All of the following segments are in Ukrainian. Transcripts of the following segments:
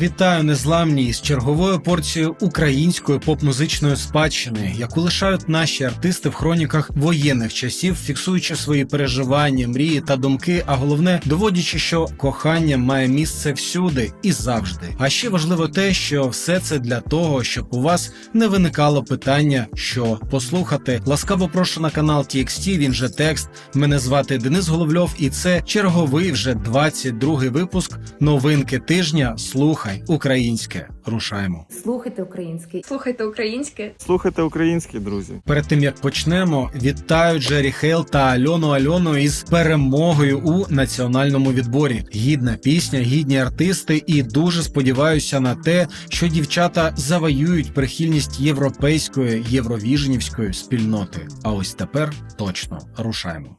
Вітаю незламні з черговою порцією української поп-музичної спадщини, яку лишають наші артисти в хроніках воєнних часів, фіксуючи свої переживання, мрії та думки. А головне доводячи, що кохання має місце всюди і завжди. А ще важливо те, що все це для того, щоб у вас не виникало питання, що послухати. Ласкаво прошу на канал TXT, Він же текст. Мене звати Денис Головльов, і це черговий вже 22-й випуск новинки тижня. Слухай українське. Рушаємо. Слухайте український. Слухайте українське. Слухайте українські друзі. Перед тим як почнемо, вітаю Джері Хейл та Альону Альону із перемогою у національному відборі. Гідна пісня, гідні артисти, і дуже сподіваюся на те, що дівчата завоюють прихильність європейської євровіжнівської спільноти. А ось тепер точно рушаємо.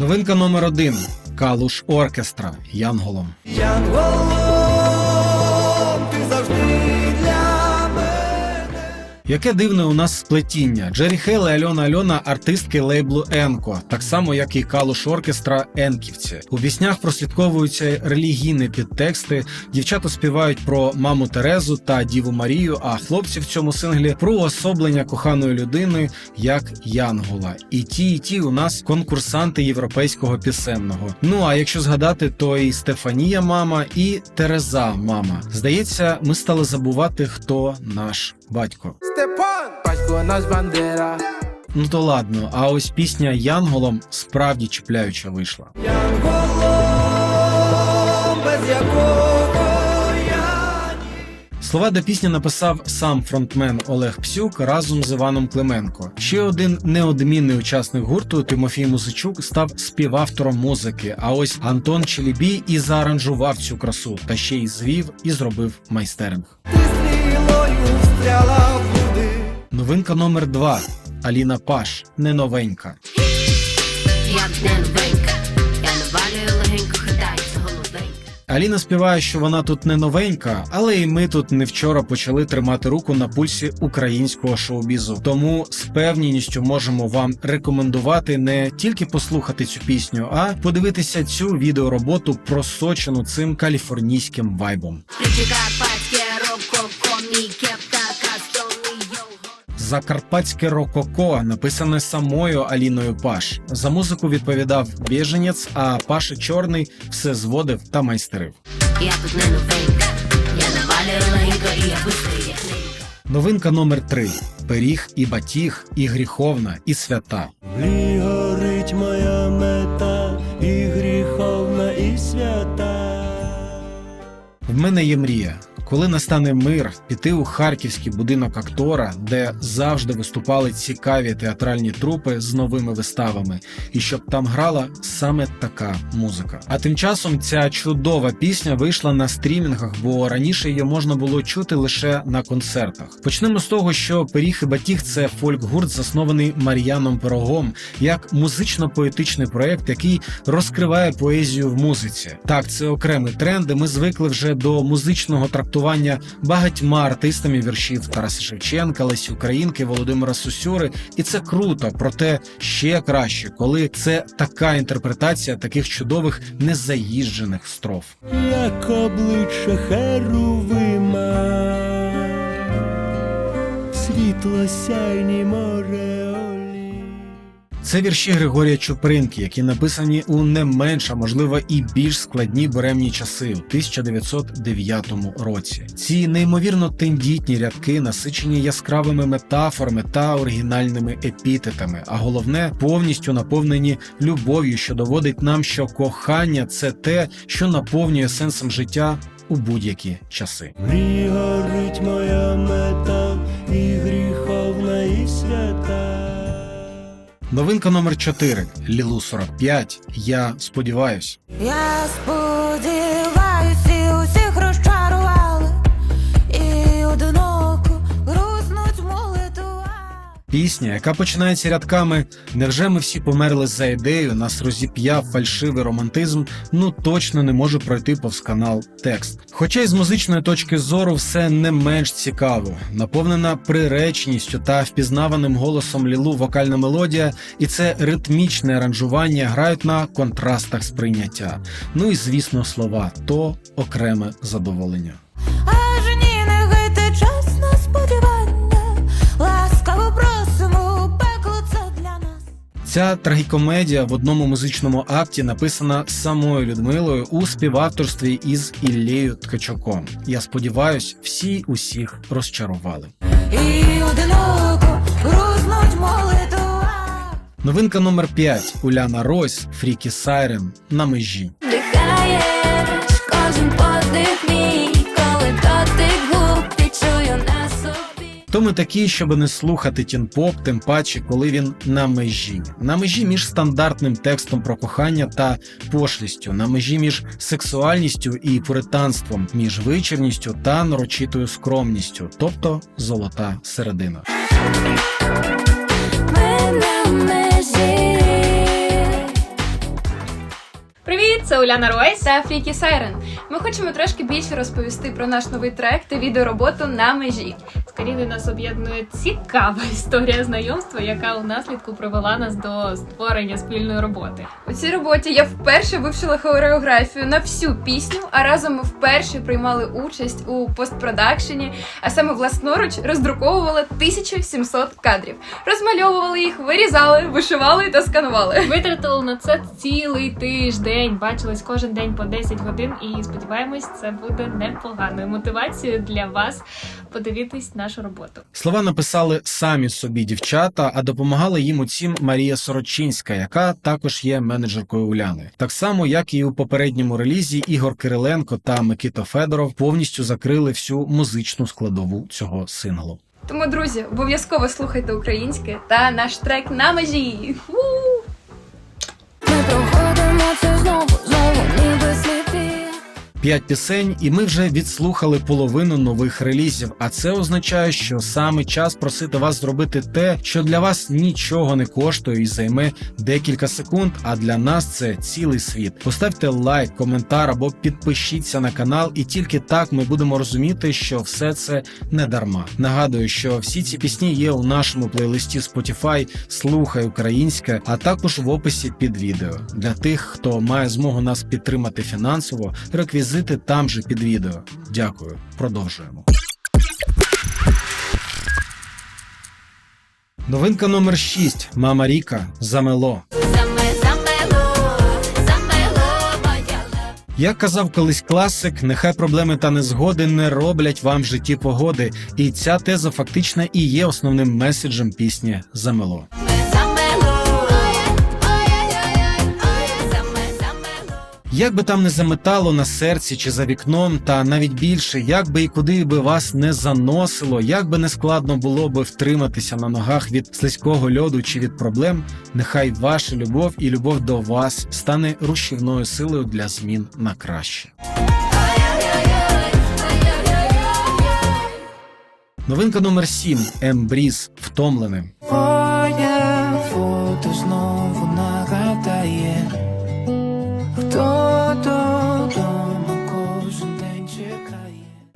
Новинка номер один. Калуш Оркестра Янголом. Яке дивне у нас сплетіння. Джері Хейл і Альона Альона артистки лейблу Енко, так само як і Калуш Оркестра Енківці. У піснях прослідковуються релігійні підтексти. Дівчата співають про маму Терезу та Діву Марію. А хлопці в цьому синглі про уособлення коханої людини як Янгола. І ті, і ті у нас конкурсанти європейського пісенного. Ну а якщо згадати, то і Стефанія мама, і Тереза мама. Здається, ми стали забувати, хто наш батько. Степан! Батько наш бандера. Ну то ладно, а ось пісня Янголом справді чіпляюча вийшла. Янголом, без якого я Слова до пісні написав сам фронтмен Олег Псюк разом з Іваном Клименко. Ще один неодмінний учасник гурту Тимофій Музичук став співавтором музики. А ось Антон Челібій і зааранжував цю красу, та ще й звів і зробив майстеринг. Ти встряла в. Новинка номер 2 Аліна Паш не новенька. Як не новенька, я навалюю легенько, голубенька. Аліна співає, що вона тут не новенька, але і ми тут не вчора почали тримати руку на пульсі українського шоу-бізу. Тому з певністю можемо вам рекомендувати не тільки послухати цю пісню, а подивитися цю відеороботу просочену цим каліфорнійським вайбом. Ключі Закарпатське рококо написане самою Аліною Паш. За музику відповідав біженець, а Паша Чорний все зводив та майстерив. Я тут не новенька, я навалюю легенько, і я быстрий, як ненька. Новинка номер 3 Пиріг і батіг, і гріховна, і свята. Горить моя мета, і гріховна, і свята. В мене є мрія. Коли настане мир, піти у харківський будинок актора, де завжди виступали цікаві театральні трупи з новими виставами, і щоб там грала саме така музика. А тим часом ця чудова пісня вийшла на стрімінгах, бо раніше її можна було чути лише на концертах. Почнемо з того, що Пиріг і Батіг це фольк-гурт, заснований Мар'яном Пирогом, як музично-поетичний проект, який розкриває поезію в музиці. Так, це окремий тренд, і ми звикли вже до музичного трактування багатьма артистами віршів Тараса Шевченка, Лесі Українки, Володимира Сусюри, і це круто. Проте ще краще, коли це така інтерпретація таких чудових незаїжджених строф. Як обличчя Херувима, світло сяйні море. Це вірші Григорія Чупринки, які написані у не менш, а можливо і більш складні буремні часи у 1909 році. Ці неймовірно тендітні рядки насичені яскравими метафорами та оригінальними епітетами, а головне повністю наповнені любов'ю, що доводить нам, що кохання це те, що наповнює сенсом життя у будь-які часи. Млі горить моя мета, і гріховна, і свята. Новинка номер 4 Лілу 45 Я сподіваюсь. Я сподіваюсь, Пісня, яка починається рядками Невже ми всі померли за ідею, нас розіп'яв фальшивий романтизм, ну точно не може пройти повз канал текст. Хоча й з музичної точки зору все не менш цікаво, наповнена приречністю та впізнаваним голосом Лілу вокальна мелодія, і це ритмічне аранжування грають на контрастах сприйняття. Ну і звісно, слова то окреме задоволення. Ця трагікомедія в одному музичному акті написана самою Людмилою у співавторстві із Іллею Ткачуком. Я сподіваюсь, всі усіх розчарували. І одиноко грузнуть молитва. Новинка номер 5 Уляна Ройс Фрікі Сайрен на межі. Собі. То ми такі, щоб не слухати тінпоп, тим паче, коли він на межі. На межі між стандартним текстом про кохання та пошлістю, на межі між сексуальністю і пуританством, між вичерністю та нарочитою скромністю, тобто золота середина. Привіт, це Уляна Ройс та Фрікі Сайрен. Ми хочемо трошки більше розповісти про наш новий трек та відеороботу на межі. Скоріше нас об'єднує цікава історія знайомства, яка у наслідку привела нас до створення спільної роботи. У цій роботі я вперше вивчила хореографію на всю пісню, а разом ми вперше приймали участь у постпродакшені, а саме власноруч роздруковували 1700 кадрів, розмальовували їх, вирізали, вишивали та сканували. Витратили на це цілий тиждень. Бачились кожен день по 10 годин, і сподіваємось, це буде непоганою мотивацією для вас подивитись нашу роботу. Слова написали самі собі дівчата, а допомагала їм у цім Марія Сорочинська, яка також є менеджеркою Уляни. Так само, як і у попередньому релізі, Ігор Кириленко та Микита Федоров повністю закрили всю музичну складову цього синглу. Тому, друзі, обов'язково слухайте українське та наш трек на межі. Ми П'ять пісень, і ми вже відслухали половину нових релізів. А це означає, що саме час просити вас зробити те, що для вас нічого не коштує і займе декілька секунд. А для нас це цілий світ. Поставте лайк, коментар або підпишіться на канал, і тільки так ми будемо розуміти, що все це не дарма. Нагадую, що всі ці пісні є у нашому плейлисті Spotify Слухай українське, а також в описі під відео. Для тих, хто має змогу нас підтримати фінансово, реквізити там же під відео. Дякую. Продовжуємо. Новинка номер 6. Мама Ріка Замело. Як казав колись класик, нехай проблеми та незгоди не роблять вам в житті погоди, і ця теза фактично і є основним меседжем пісні замело, Як би там не заметало на серці чи за вікном, та навіть більше, як би і куди би вас не заносило, як би не складно було би втриматися на ногах від слизького льоду чи від проблем, нехай ваша любов і любов до вас стане рушівною силою для змін на краще. Новинка номер 7. Ембріз втомленим. Твоє фото знову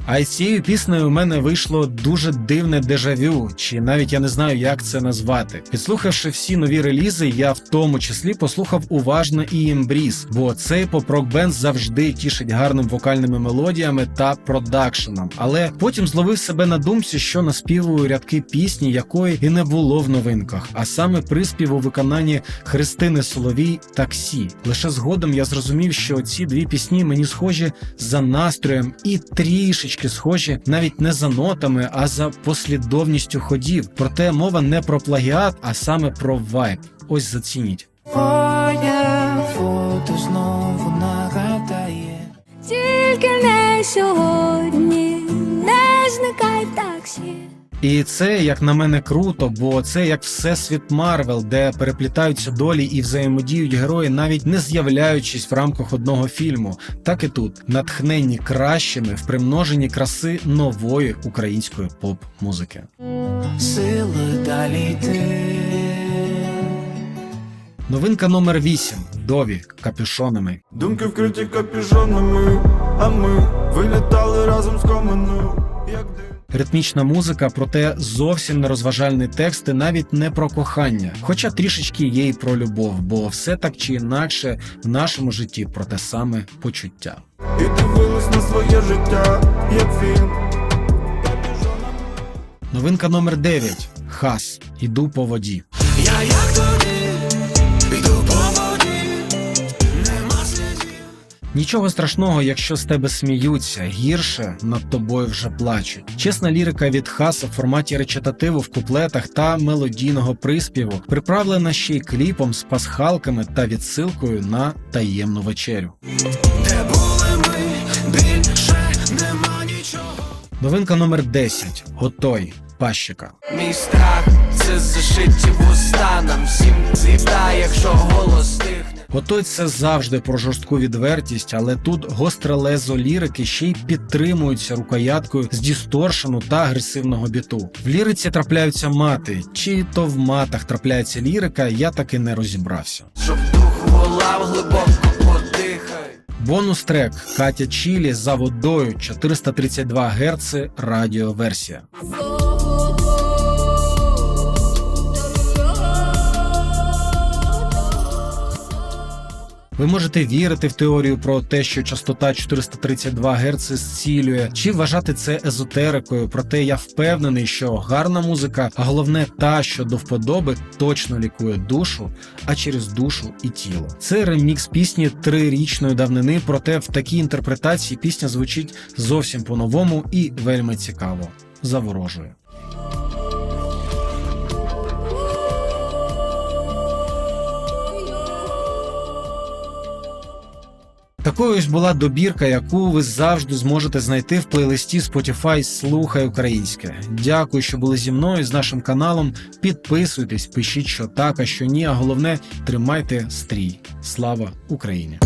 А із цією піснею у мене вийшло дуже дивне дежавю, чи навіть я не знаю, як це назвати. Підслухавши всі нові релізи, я в тому числі послухав уважно і Ембріз, бо цей поп-рок бенд завжди тішить гарним вокальними мелодіями та продакшеном. Але потім зловив себе на думці, що наспівую рядки пісні, якої і не було в новинках, а саме приспів у виконанні Христини Соловій таксі. Лише згодом я зрозумів, що ці дві пісні мені схожі за настроєм і трішечки схожі навіть не за нотами, а за послідовністю ходів. Проте мова не про плагіат, а саме про вайб. Ось зацініть. Твоє фото знову нагадає. Тільки не сьогодні, не зникай таксі. І це, як на мене, круто, бо це як всесвіт Марвел, де переплітаються долі і взаємодіють герої, навіть не з'являючись в рамках одного фільму. Так і тут натхненні кращими в примноженні краси нової української поп-музики. Сили далі йти. Новинка номер 8 Дові капюшонами. Думки вкриті капюшонами, а ми вилітали Ритмічна музика, проте зовсім не розважальні тексти, навіть не про кохання, хоча трішечки є й про любов, бо все так чи інакше в нашому житті про те саме почуття. І дивились на своє життя, як фільм. Новинка номер 9 Хас. Іду по воді. Нічого страшного, якщо з тебе сміються, гірше над тобою вже плачуть. Чесна лірика від Хаса в форматі речитативу в куплетах та мелодійного приспіву, приправлена ще й кліпом з пасхалками та відсилкою на таємну вечерю. Де були ми, більше нема нічого. Новинка номер 10 Готой. Пащика. Мій страх це зашиті вуста нам всім цвіта, якщо голос тихне. Готой це завжди про жорстку відвертість, але тут гостре лезо лірики ще й підтримуються рукояткою з дісторшену та агресивного біту. В ліриці трапляються мати, чи то в матах трапляється лірика, я таки не розібрався. Щоб дух волав глибоко подихай. Бонус трек Катя Чілі за водою 432 Гц радіоверсія. Ви можете вірити в теорію про те, що частота 432 Гц зцілює, чи вважати це езотерикою. Проте я впевнений, що гарна музика, а головне та, що до вподоби, точно лікує душу, а через душу і тіло. Це ремікс пісні трирічної давнини, проте в такій інтерпретації пісня звучить зовсім по-новому і вельми цікаво. Заворожує. Такою ось була добірка, яку ви завжди зможете знайти в плейлисті Spotify Слухай Українське. Дякую, що були зі мною з нашим каналом. Підписуйтесь, пишіть, що так, а що ні. А головне тримайте стрій. Слава Україні!